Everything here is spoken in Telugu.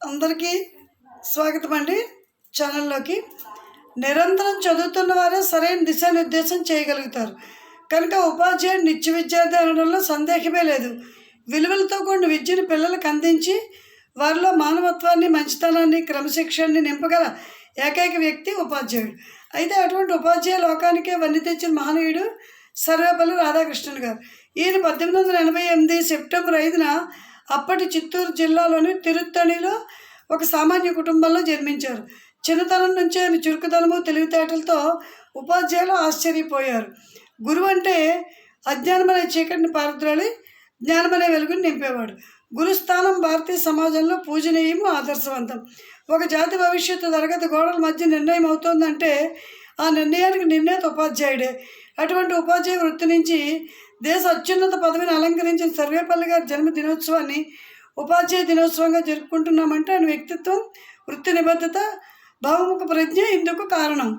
అందరికీ స్వాగతం అండి ఛానల్లోకి. నిరంతరం చదువుతున్న వారే సరైన దిశానిర్దేశం చేయగలుగుతారు. కనుక ఉపాధ్యాయుడు నిత్య విద్యార్థి అనడంలో సందేహమే లేదు. విలువలతో కూడిన విద్యను పిల్లలకు అందించి వారిలో మానవత్వాన్ని మంచితనాన్ని క్రమశిక్షణని నింపగల ఏకైక వ్యక్తి ఉపాధ్యాయుడు. అయితే అటువంటి ఉపాధ్యాయ లోకానికే వన్ని తెచ్చిన మహనీయుడు సర్వేపల్లి రాధాకృష్ణన్ గారు. ఈయన పద్దెనిమిది వందల ఎనభై ఎనిమిది సెప్టెంబర్ ఐదున అప్పటి చిత్తూరు జిల్లాలోని తిరుత్తణిలో ఒక సామాన్య కుటుంబంలో జన్మించారు. చిన్నతనం నుంచే ఆయన చురుకుదనము తెలివితేటలతో ఉపాధ్యాయులు ఆశ్చర్యపోయారు. గురువు అంటే అజ్ఞానమనే చీకటిని పారద్రోళి జ్ఞానమనే వెలుగుని నింపేవాడు. గురుస్థానం భారతీయ సమాజంలో పూజనీయము ఆదర్శవంతం. ఒక జాతి భవిష్యత్తు తరగతి గోడల మధ్య నిర్ణయం అవుతోందంటే ఆ నిర్ణయానికి నిర్ణేత ఉపాధ్యాయుడే. అటువంటి ఉపాధ్యాయ వృత్తి నుంచి దేశ అత్యున్నత పదవిని అలంకరించిన సర్వేపల్లి గారి జన్మ దినోత్సవాన్ని ఉపాధ్యాయ దినోత్సవంగా జరుపుకుంటున్నామంటే ఆయన వ్యక్తిత్వం వృత్తి నిబద్ధత భావముఖ ప్రజ్ఞ ఇందుకు కారణం.